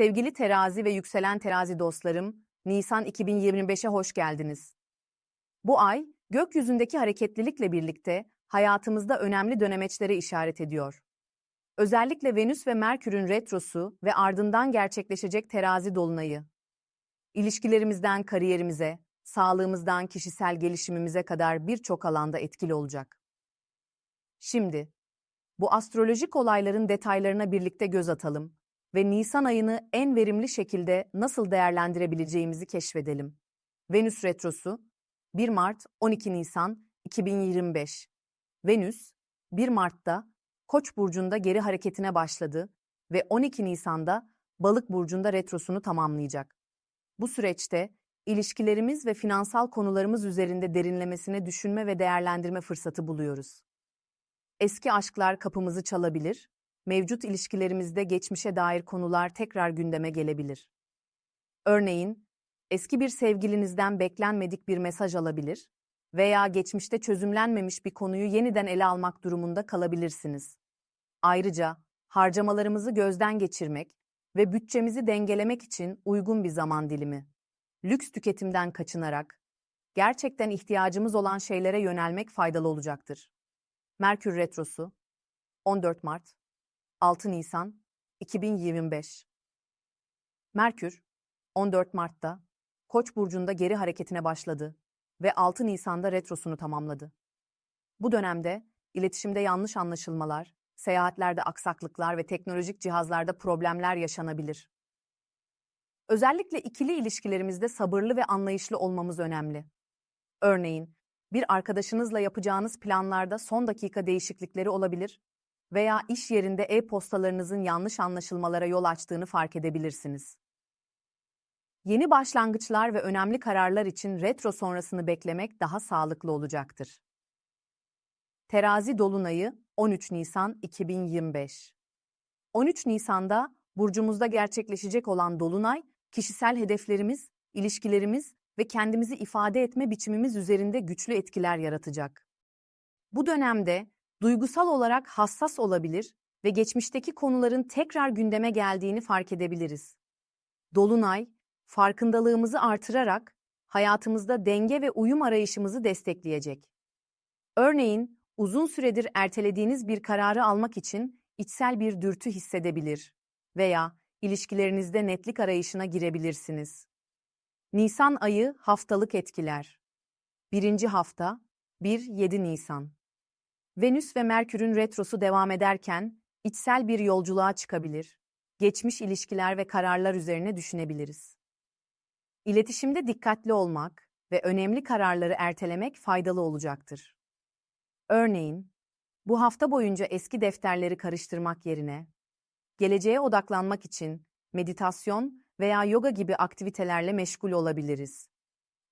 Sevgili terazi ve yükselen terazi dostlarım, Nisan 2025'e hoş geldiniz. Bu ay, gökyüzündeki hareketlilikle birlikte hayatımızda önemli dönemeçlere işaret ediyor. Özellikle Venüs ve Merkür'ün retrosu ve ardından gerçekleşecek terazi dolunayı. İlişkilerimizden kariyerimize, sağlığımızdan kişisel gelişimimize kadar birçok alanda etkili olacak. Şimdi, bu astrolojik olayların detaylarına birlikte göz atalım ve Nisan ayını en verimli şekilde nasıl değerlendirebileceğimizi keşfedelim. Venüs retrosu 1 Mart 12 Nisan 2025. Venüs 1 Mart'ta Koç burcunda geri hareketine başladı ve 12 Nisan'da Balık burcunda retrosunu tamamlayacak. Bu süreçte ilişkilerimiz ve finansal konularımız üzerinde derinlemesine düşünme ve değerlendirme fırsatı buluyoruz. Eski aşklar kapımızı çalabilir, mevcut ilişkilerimizde geçmişe dair konular tekrar gündeme gelebilir. Örneğin, eski bir sevgilinizden beklenmedik bir mesaj alabilir veya geçmişte çözümlenmemiş bir konuyu yeniden ele almak durumunda kalabilirsiniz. Ayrıca, harcamalarımızı gözden geçirmek ve bütçemizi dengelemek için uygun bir zaman dilimi. Lüks tüketimden kaçınarak, gerçekten ihtiyacımız olan şeylere yönelmek faydalı olacaktır. Merkür Retrosu 14 Mart 6 Nisan 2025 Merkür 14 Mart'ta Koç burcunda geri hareketine başladı ve 6 Nisan'da retrosunu tamamladı. Bu dönemde iletişimde yanlış anlaşılmalar, seyahatlerde aksaklıklar ve teknolojik cihazlarda problemler yaşanabilir. Özellikle ikili ilişkilerimizde sabırlı ve anlayışlı olmamız önemli. Örneğin, bir arkadaşınızla yapacağınız planlarda son dakika değişiklikleri olabilir veya iş yerinde e-postalarınızın yanlış anlaşılmalara yol açtığını fark edebilirsiniz. Yeni başlangıçlar ve önemli kararlar için retro sonrasını beklemek daha sağlıklı olacaktır. Terazi Dolunayı 13 Nisan 2025 13 Nisan'da burcumuzda gerçekleşecek olan Dolunay, kişisel hedeflerimiz, ilişkilerimiz ve kendimizi ifade etme biçimimiz üzerinde güçlü etkiler yaratacak. Bu dönemde duygusal olarak hassas olabilir ve geçmişteki konuların tekrar gündeme geldiğini fark edebiliriz. Dolunay, farkındalığımızı artırarak hayatımızda denge ve uyum arayışımızı destekleyecek. Örneğin, uzun süredir ertelediğiniz bir kararı almak için içsel bir dürtü hissedebilir veya ilişkilerinizde netlik arayışına girebilirsiniz. Nisan ayı haftalık etkiler. Birinci hafta 1-7 Nisan. Venüs ve Merkür'ün retrosu devam ederken içsel bir yolculuğa çıkabilir. Geçmiş ilişkiler ve kararlar üzerine düşünebiliriz. İletişimde dikkatli olmak ve önemli kararları ertelemek faydalı olacaktır. Örneğin, bu hafta boyunca eski defterleri karıştırmak yerine, geleceğe odaklanmak için meditasyon veya yoga gibi aktivitelerle meşgul olabiliriz.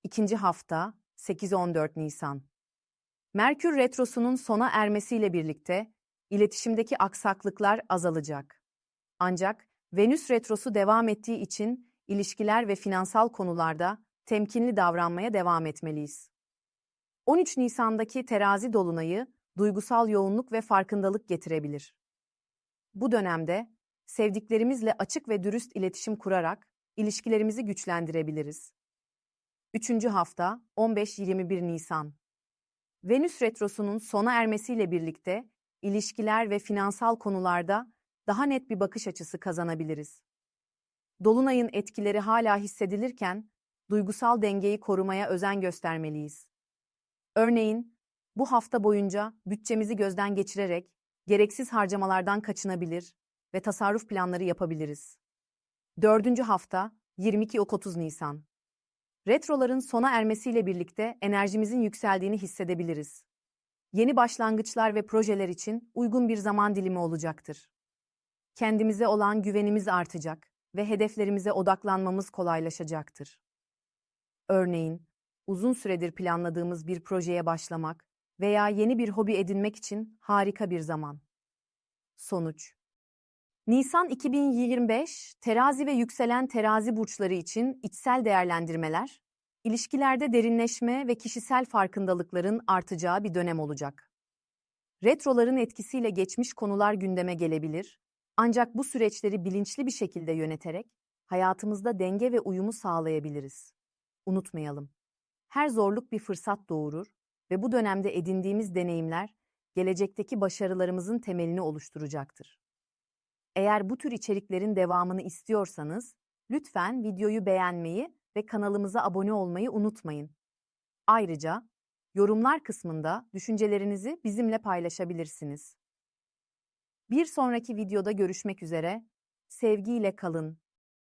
İkinci hafta 8-14 Nisan. Merkür Retrosu'nun sona ermesiyle birlikte iletişimdeki aksaklıklar azalacak. Ancak Venüs Retrosu devam ettiği için ilişkiler ve finansal konularda temkinli davranmaya devam etmeliyiz. 13 Nisan'daki terazi dolunayı duygusal yoğunluk ve farkındalık getirebilir. Bu dönemde sevdiklerimizle açık ve dürüst iletişim kurarak ilişkilerimizi güçlendirebiliriz. Üçüncü hafta 15-21 Nisan Venüs Retrosu'nun sona ermesiyle birlikte ilişkiler ve finansal konularda daha net bir bakış açısı kazanabiliriz. Dolunayın etkileri hala hissedilirken duygusal dengeyi korumaya özen göstermeliyiz. Örneğin, bu hafta boyunca bütçemizi gözden geçirerek gereksiz harcamalardan kaçınabilir ve tasarruf planları yapabiliriz. Dördüncü hafta 22-30 Nisan. Retroların sona ermesiyle birlikte enerjimizin yükseldiğini hissedebiliriz. Yeni başlangıçlar ve projeler için uygun bir zaman dilimi olacaktır. Kendimize olan güvenimiz artacak ve hedeflerimize odaklanmamız kolaylaşacaktır. Örneğin, uzun süredir planladığımız bir projeye başlamak veya yeni bir hobi edinmek için harika bir zaman. Sonuç Nisan 2025, terazi ve yükselen terazi burçları için içsel değerlendirmeler, ilişkilerde derinleşme ve kişisel farkındalıkların artacağı bir dönem olacak. Retroların etkisiyle geçmiş konular gündeme gelebilir, ancak bu süreçleri bilinçli bir şekilde yöneterek, hayatımızda denge ve uyumu sağlayabiliriz. Unutmayalım. Her zorluk bir fırsat doğurur ve bu dönemde edindiğimiz deneyimler gelecekteki başarılarımızın temelini oluşturacaktır. Eğer bu tür içeriklerin devamını istiyorsanız, lütfen videoyu beğenmeyi ve kanalımıza abone olmayı unutmayın. Ayrıca, yorumlar kısmında düşüncelerinizi bizimle paylaşabilirsiniz. Bir sonraki videoda görüşmek üzere, sevgiyle kalın,